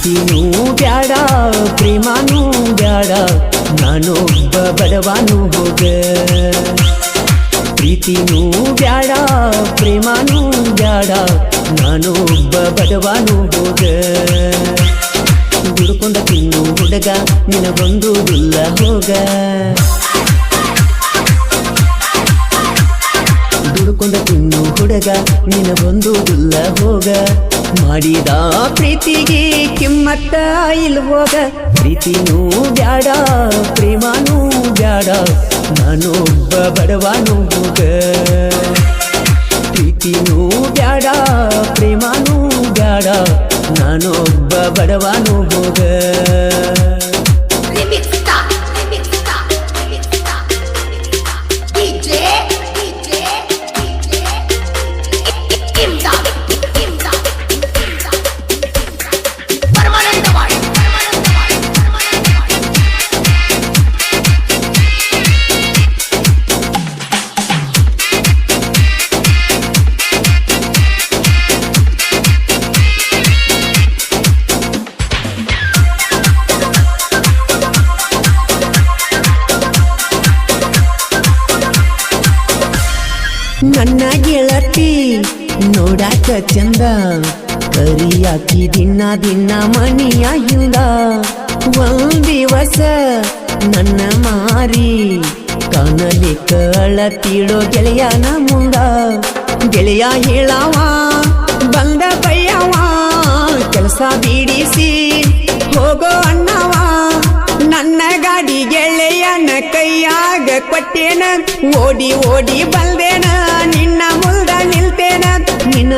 ಪ್ರೀತಿನೂ ಬ್ಯಾಡ, ಪ್ರೇಮನೂ ಬ್ಯಾಡ, ನಾನೊಬ್ಬ ಬಡವನು ಹೋಗ ಪ್ರೀತಿನೂ ಬ್ಯಾಡ, ಪ್ರೇಮನೂ ಬ್ಯಾಡ, ನಾನೊಬ್ಬ ಬಡವನು ಹೋಗ ದುಡ್ಕೊಂಡ ತಿನ್ನು ಹುಡುಗ ನಿನಗೊಂದುದಿಲ್ಲ ಹೋಗ. ದುಡ್ಕೊಂಡ ತಿನ್ನು ಹುಡುಗ ನಿನಗೊಂದುದಿಲ್ಲ ಹೋಗ. ಮಾಡಿದ ಪ್ರೀತಿಗೆ ಕಿಮ್ಮತ್ತ ಇಲ್ವಾಗ? ಪ್ರೀತಿನೂ ಬ್ಯಾಡ, ಪ್ರೇಮನೂ ಬ್ಯಾಡ, ನಾನೊಬ್ಬ ಬಡವನು ಹೋಗ. ಪ್ರೀತಿನೂ ಬ್ಯಾಡ, ಪ್ರೇಮನೂ ಬ್ಯಾಡ, ನಾನೊಬ್ಬ ಬಡವನು ಚಂದ. ಕರಿಯಾಕಿ ದಿನ ದಿನ ಮನಿಯ ಹಿಂದ ಒಂದ್ ದಿವಸ ನನ್ನ ಮಾರಿ ಕಾಣಲಿ ಕಳತಿಳೋ ಗೆಳೆಯನ ಮುಂದ. ಗೆಳೆಯ ಹೇಳವ, ಬಂದ ಬಯ್ಯವ ಕೆಲಸ ಬಿಡಿಸಿ ಹೋಗೋ ಅಣ್ಣವ. ನನ್ನ ಗಾಡಿ ಗೆಳೆಯನ ಕೈಯಾಗ ಕೊಟ್ಟೇನ, ಓಡಿ ಓಡಿ ಬಲ್ದೇನ ನಿನ್ನ ಮುಲ್ದ ನಿಲ್ತೇನ, ನಿನ್ನ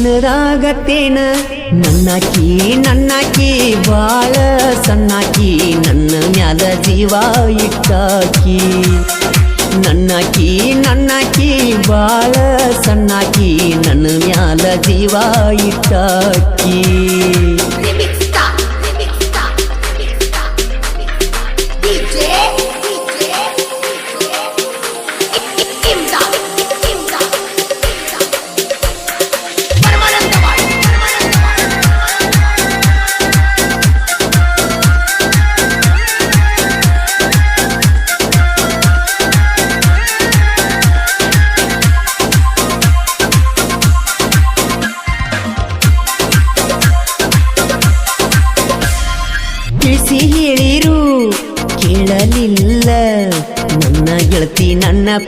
ಮನದಾಗತ್ತೇನ ನನ್ನಕಿ ನನ್ನಕಿ, ಬಾಳ ಸಣ್ಣಾಕಿ, ನನ್ನ ಮ್ಯಾಲ ಜೀವ ಇಟ್ಟಾಕಿ. ನನ್ನಕಿ, ನನ್ನಾಕಿ, ಬಾಳ ಸಣ್ಣಾಕಿ, ನನ್ನ ಮ್ಯಾಲ ಜೀವ ಇಟ್ಟಾಕಿ.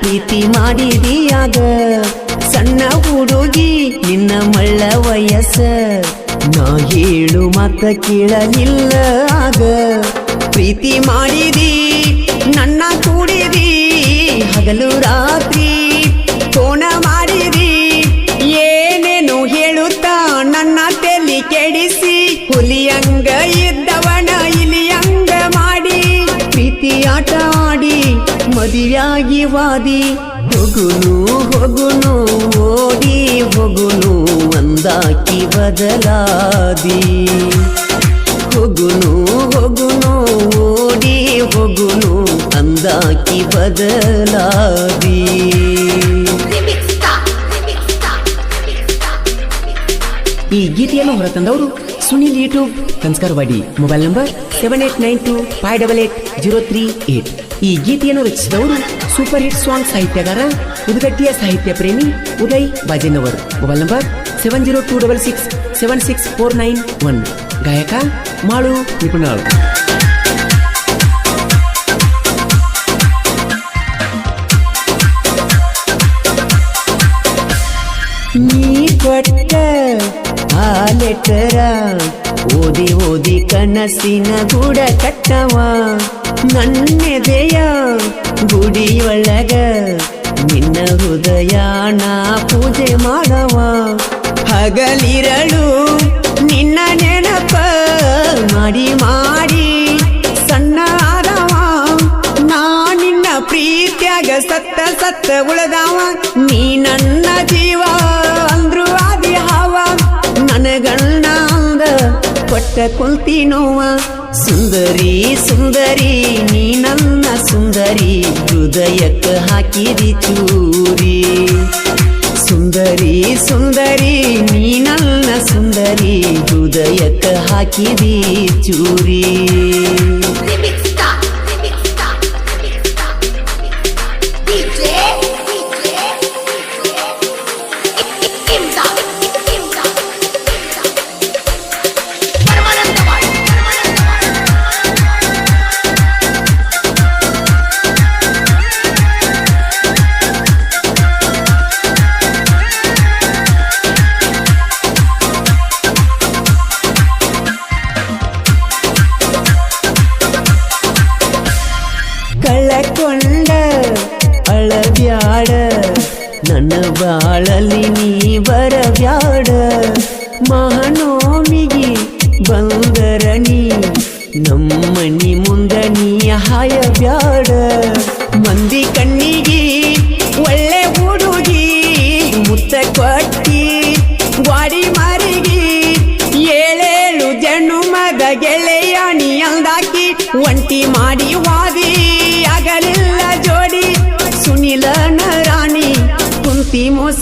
ಪ್ರೀತಿ ಮಾಡಿದೀಯಾಗ? ಸಣ್ಣ ಹುಡುಗಿ, ನಿನ್ನ ಮಳ್ಳ ವಯಸ್ಸ. ನಾ ಹೇಳು ಮಾತ್ರ ಕೇಳಲಿಲ್ಲ ಆಗ. ಪ್ರೀತಿ ಮಾಡಿದಿ, ನನ್ನ ಕೂಡಿದಿ, ಹಗಲು ರಾತ್ರಿ. ಮದುವೆಯಾಗಿ ವಾದಿ. ಹೊಗುನು ಹೊಗುನು, ಓಡಿ ಹೊಗುನು, ಒಂದಾಕಿ ಬದಲಾದಿ. ಹೊಗುನು ಹೊಗುನು, ಓಡಿ ಹೊಗುನು, ಅಂದಾಕಿ ಬದಲಾದಿ. ಈ ಗೀತೆಯನ್ನು ಹೊರತಂದವರು Sunil YouTube, Sanskarwadi, mobile number seven eight nine two five double eight zero three eight. ಈ ಗೀತೆಯನ್ನು ರಚಿಸಿದವರು ಸೂಪರ್ ಹಿಟ್ ಸಾಂಗ್ ಸಾಹಿತ್ಯಗಾರ, ಉದ್ಗಟ್ಟಿಯ ಸಾಹಿತ್ಯ ಪ್ರೇಮಿ Uday Bajenavar. Mobile number seven zero two double six seven six four nine one. ಗಾಯಕ ಮಾಳು ನಿಪುಣಾಳು ನೀ ಕೊಟ್ಟ ಆ ಲೆಟರ ಓದಿ ಓದಿ ಕನಸಿನ ಗುಡ ಕಟ್ಟವ. ನನ್ನೆದೆಯ ಗುಡಿಯೊಳಗ ನಿನ್ನ ಹೃದಯ ನಾ ಪೂಜೆ ಮಾಡವ. ಹಗಲಿರಳು ನಿನ್ನ ನೆನಪ ಮಾಡಿ ಮಾಡಿ ಸಣ್ಣ ಆದವ. ನಾ ನಿನ್ನ ಪ್ರೀತ್ಯಾಗ ಸತ್ತ ಸತ್ತ ಉಳದವ. ನೀ ನನ್ನ ಕೊಟ್ಟ ಕುಂತಿನೋವ. ಸುಂದರಿ ಸುಂದರಿ, ನೀ ನನ್ನ ಸುಂದರಿ, ಹೃದಯಕ್ಕ ಹಾಕಿದಿ ಚೂರಿ. ಸುಂದರಿ ಸುಂದರಿ, ನೀ ನನ್ನ ಸುಂದರಿ ಹೃದಯ ಹೃದಯಕ್ಕ ಹಾಕಿದಿ ಚೂರಿ. ನನ್ನ ಬಾಳಲಿ ನೀ ಬರಬ್ಯಾಡ ಮಹನೋಮಿಗೆ ಬಂದರ ನೀ ನಮ್ಮನಿ ಮುಂದ ನೀ ಹಾಯಬ್ಯಾಡ ಮಂದಿ ಕಣ್ಣಿಗೆ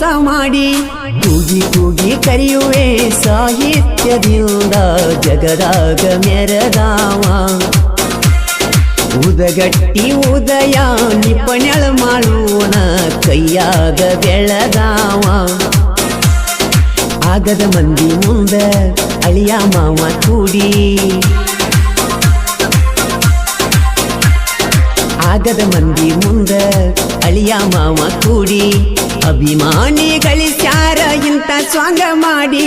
ಕುಂತಿ ಮೋಸ ಮಾಡಿ ಕೂಗಿ ಕೂಗಿ ಕರೆಯುವೆ ಸಾಹಿತ್ಯದಿಂದ ಜಗದಾಗ ಮೆರದಾವ ಉದಗಟ್ಟಿ ಉದಯ ನಿಪಣಳ ಮಾಡೋಣ ಕೈಯಾಗ ಬೆಳದಾವ ಆಗದ ಮಂದಿ ಮುಂದ ಅಳಿಯ ಮಾವ ಕೂಡಿ ಆಗದ ಮಂದಿ ಮುಂದ ಅಳಿಯ ಮಾವ ಕೂಡಿ ಅಭಿಮಾನಿಗಳಿಸ್ಯಾರ ಇಂಥ ಸ್ವಾಂಗ ಮಾಡಿ.